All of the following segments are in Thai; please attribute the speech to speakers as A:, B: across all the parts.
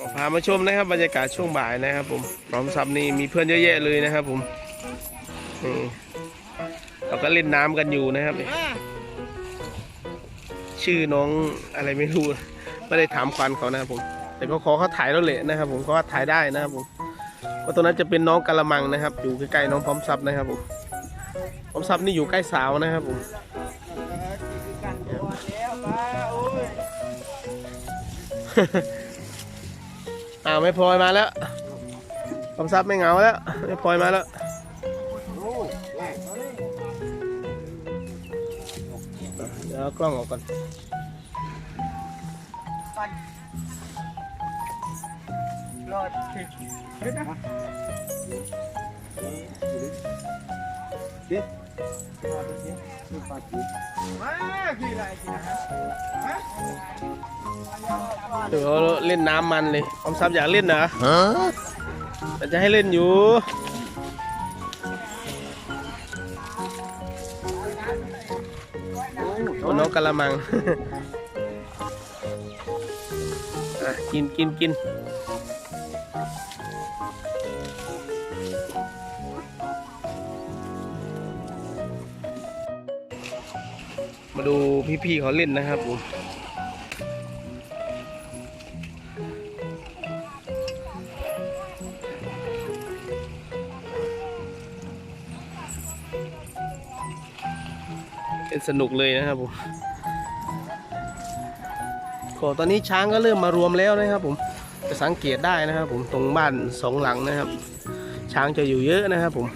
A: ก็พามาชมนะครับบรรยากาศช่วงบ่ายนะครับ ผมพร้อมซับนี่มีเพื่อนเยอะแยะเลยนะครับ ผมนี่เราก็เล่นน้ำกันอยู่นะครับนี่ชื่อน้องอะไรไม่รู้ไม่ได้ถามควันเขานะครับผม แต่ก็ขอเขาถ่ายแล้วแหละนะครับ ผมเขาว่าถ่ายได้นะครับผมเพราะตรงนั้นจะเป็นน้องกะละมังนะครับ อยู่ใกล้ๆน้องพร้อมซับนะครับผมพร้อมซับนี่อยู่ใกล้สาวนะครับผม อ้าวไม่พลอยมาแล้วคำซับไม่เหงาแล้วไม่พลอยมาแล้วเดี๋ยวกล้องออกก่อน
B: รอดเฮ้ยนะ ดิรอดสิดูปากดิมาคืออะไรกินนะฮะ
A: เดี๋ยวเล่นน้ำมันเลยคำซับอยากเล่นนะแต่จะให้เล่นอยู่โอ้น้องกะละมังอะกินกินกิน มาดูพี่ๆเขาเล่นนะครับผมเป็นสนุกเลยนะครับผมก็ตอนนี้ช้างก็เริ่มมารวมแล้วนะครับ ผมจะสังเกตได้นะครับ ผมตรงบ้านสองหลังนะครับ ช้างจะอยู่เยอะนะครับ ผม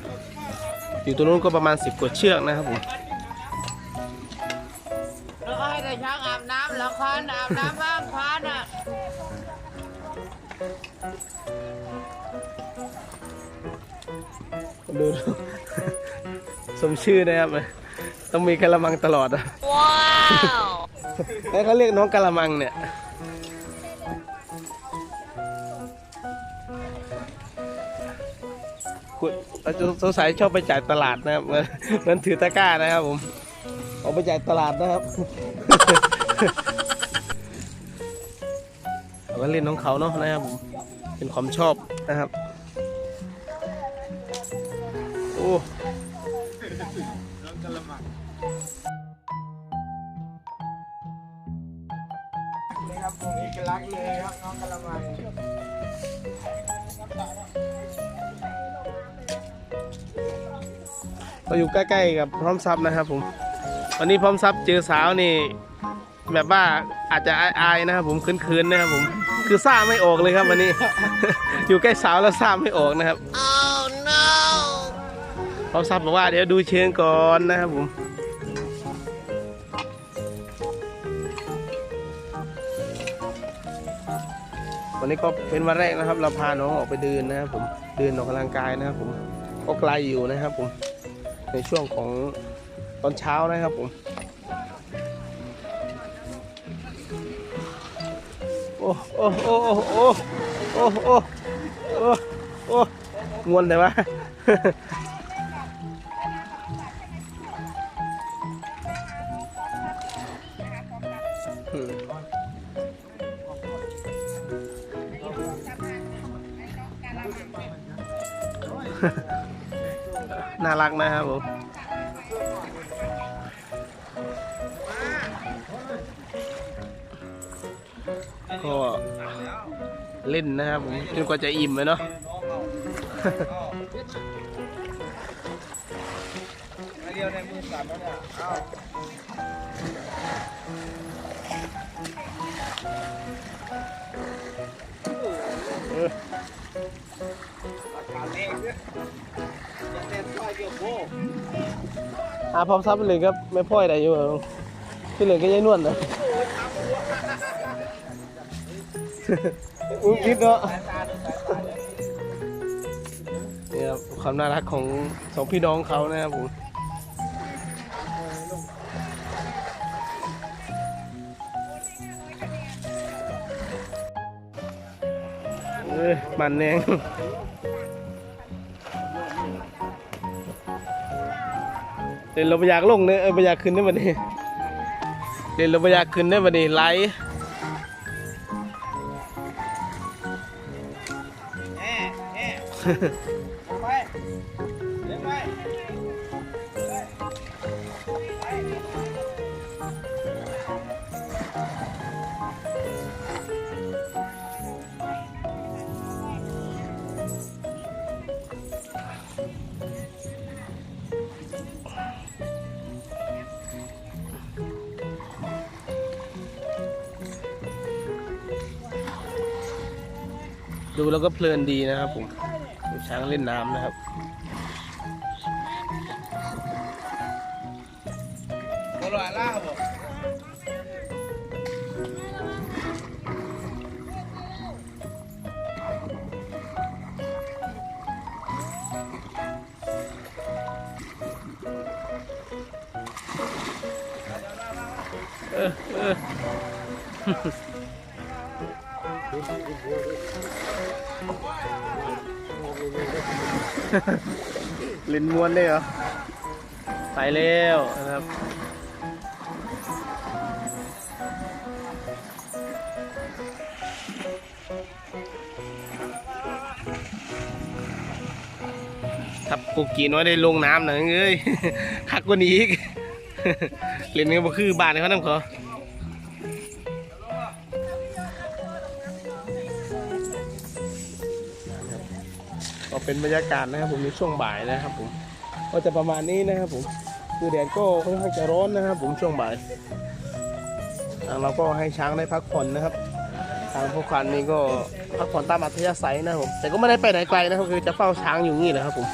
A: อยู่ตรงนู้นก็ประมาณ 10กว่าเชือกนะครับผม
C: ช้างอาบน้ำแล้วควานอาบน้ำบ้างควานอะ
A: ดูดู สมชื่อนะครับ ต้องมีกะละมังตลอดอะ
C: ว้าว
A: แล้วเขาเรียกน้องกะละมังเนี่ย คุณสงสัยชอบไปจ่ายตลาดนะครับเหมือนเหมือนถือตะกร้านะครับผม ออกไปจ่ายตลาดนะครับเราก็เล่นน้องเขาเนาะนะครับผมเป็นความชอบนะครับ โอ้
B: นี่ครับผมเอกลักษณ์เลยครับน้องกะละมัง
A: เราอยู่ใกล้ๆกับพร้อมทรัพย์นะครับผม วันนี้พร้อมทรัพย์เจอสาวนี่ แบบว่าอาจจะอายๆนะครับผมคืนๆนะครับผม คือซ่าไม่ออกเลยครับวันนี้ อยู่ใกล้สาวแล้วซ่าไม่ออกนะครับ
C: oh no
A: พร้อมทรัพย์บอกว่าเดี๋ยวดูเชิงก่อนนะครับผมวันนี้ก็เป็นวันแรกนะครับ เราพาน้องออกไปเดินนะครับผมเดินออกกำลังกายนะครับผมก็ไกลอยู่นะครับผมในช่วงของ ตอนเช้านะครับผมโอ้โอ้โอ้โอ้โอ้โอ้โอ้โอ้มวนแต่ว่าน่ารักนะครับผม ก็เล่นนะครับผมจนกว่าจะอิ่มเลยเนาะ
B: เดียวในมือสั่นแล้วเนี่ยเอาอา
A: พร้อมซับไปเลยครับไม่พ่อยได้อยู่ที่เหลือก็ยายนวลนะ อุ้ยคิดเนาะเนี่ครับความน่ารักของสองพี่น้องเขานะครับผมเอ้ยมันแนงเล่นเราไปอยากลงเนี่ยเออไปอยากขึ้นได้บัดนี้เล่นเราไปอยากขึ้นได้บัดนี้ไหล
B: ไปเลี้ยงไป
A: ดูแล้วก็เพลินดีนะครับผม ช้างเล่นน้ำนะครับ
B: โบราณล่าบอก
A: เออเออเล่นม้วนเลยเหรอไปแล้วนะครับถ้าปูกีน้อยได้ลงน้ำหน่อยเอ้ยคักกว่านี้อีกเล่นกันบ่คือบ้านเขาน้ำเขา ก็เป็นบรรยากาศนะครับผมในช่วงบ่ายนะครับผมก็จะประมาณนี้นะครับผมคือแดดก็ค่อนข้างจะร้อนนะครับ ผมช่วงบ่ายเราก็ให้ช้างได้พักผ่อนนะครับ ทางพวกคันนี้ก็พักผ่อนตามอัธยาศัยนะครับผมแต่ก็ไม่ได้ไปไหนไกลนะครับคือจะเฝ้าช้างอยู่นี่แหละครับผม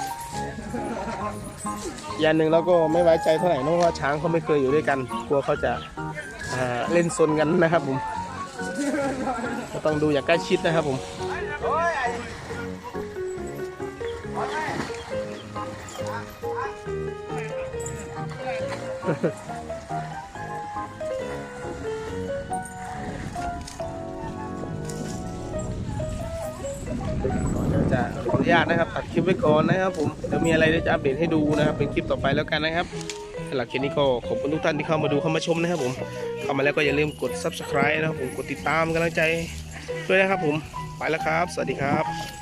A: อย่างหนึ่งเราก็ไม่ไว้ใจเท่าไหร่เนอะเพราะว่าช้างเขาไม่เคยอยู่ด้วยกัน กลัวเขาจะเล่นซนกันนะครับผมก็ต้องดูอย่างใกล้ชิดนะครับผม เดี๋ยวจะขออนุญาตนะครับตัดคลิปไว้ก่อนนะครับผมเดี๋ยวมีอะไรเดี๋ยวจะอัปเดตให้ดูนะครับ เป็นคลิปต่อไปแล้วกันนะครับสำหรับคลิปนี้ก็ขอบคุณทุกท่านที่เข้ามาดูเข้ามาชมนะครับผมเข้ามาแล้วก็อย่าลืมกด subscribe นะครับผมกดติดตามกำลังใจด้วยนะครับผมไปแล้วครับ สวัสดีครับ